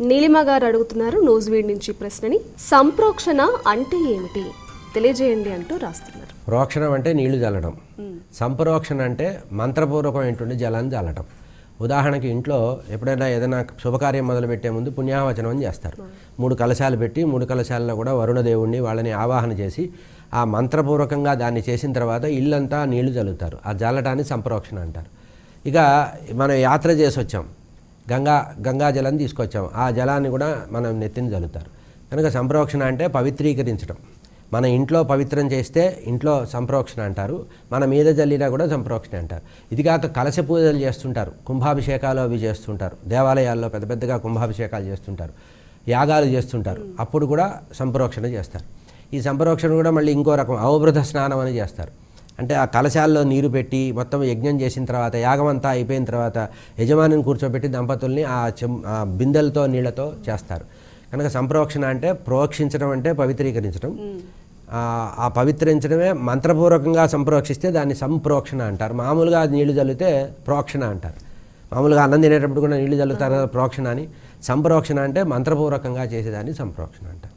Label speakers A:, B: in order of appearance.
A: నీలిమ గారు అడుగుతున్నారు నోజ్వీడ్ నుంచి ప్రశ్నని. సంప్రోక్షణ అంటే ఏమిటి? తెలియజేయండి అంటూ రాస్తున్నారు.
B: ప్రోక్షణం అంటే నీళ్ళు చల్లడం సంప్రోక్షణ అంటే మంత్రపూర్వకమైనటువంటి జలాన్ని చల్లటం ఉదాహరణకి ఇంట్లో ఎప్పుడైనా ఏదైనా శుభకార్యం మొదలుపెట్టే ముందు పుణ్యావచనం అని చేస్తారు. మూడు కలశాలు పెట్టి మూడు కలశాలలో కూడా వరుణదేవుణ్ణి వాళ్ళని ఆవాహన చేసి ఆ మంత్రపూర్వకంగా దాన్ని చేసిన తర్వాత ఇల్లంతా నీళ్ళు చల్లుతారు ఆ జల్లటాన్ని సంప్రోక్షణ అంటారు. ఇక మనం యాత్ర చేసి వచ్చాం గంగా గంగా జలం తీసుకొచ్చాము. ఆ జలాన్ని కూడా మనం నెత్తిని చల్లుతారు కనుక సంప్రోక్షణ అంటే పవిత్రీకరించడం మన ఇంట్లో పవిత్రం చేస్తే ఇంట్లో సంప్రోక్షణ అంటారు. మన మీద జల్లినా కూడా సంప్రోక్షణ అంటారు. ఇది కాక కలశ పూజలు చేస్తుంటారు. కుంభాభిషేకాలు అవి చేస్తుంటారు. దేవాలయాల్లో పెద్ద పెద్దగా కుంభాభిషేకాలు చేస్తుంటారు. యాగాలు చేస్తుంటారు. అప్పుడు కూడా సంప్రోక్షణ చేస్తారు. ఈ సంప్రోక్షణ కూడా మళ్ళీ ఇంకో రకం అవబృధ స్నానం అని చేస్తారు. అంటే ఆ కలశాల్లో నీరు పెట్టి మొత్తం యజ్ఞం చేసిన తర్వాత యాగం అంతా అయిపోయిన తర్వాత యజమానిని కూర్చోబెట్టి దంపతుల్ని ఆ చెం ఆ బిందెలతో నీళ్ళతో చేస్తారు. కనుక సంప్రోక్షణ అంటే ప్రోక్షించడం అంటే పవిత్రీకరించడం. ఆ పవిత్రించడమే మంత్రపూర్వకంగా సంప్రోక్షిస్తే దాన్ని సంప్రోక్షణ అంటారు. మామూలుగా నీళ్ళు చల్లితే ప్రోక్షణ అంటారు. మామూలుగా అన్నం తినేటప్పుడు కూడా నీళ్ళు చల్లుతారు ప్రోక్షణ అని. సంప్రోక్షణ అంటే మంత్రపూర్వకంగా చేసేదాన్ని సంప్రోక్షణ అంటారు.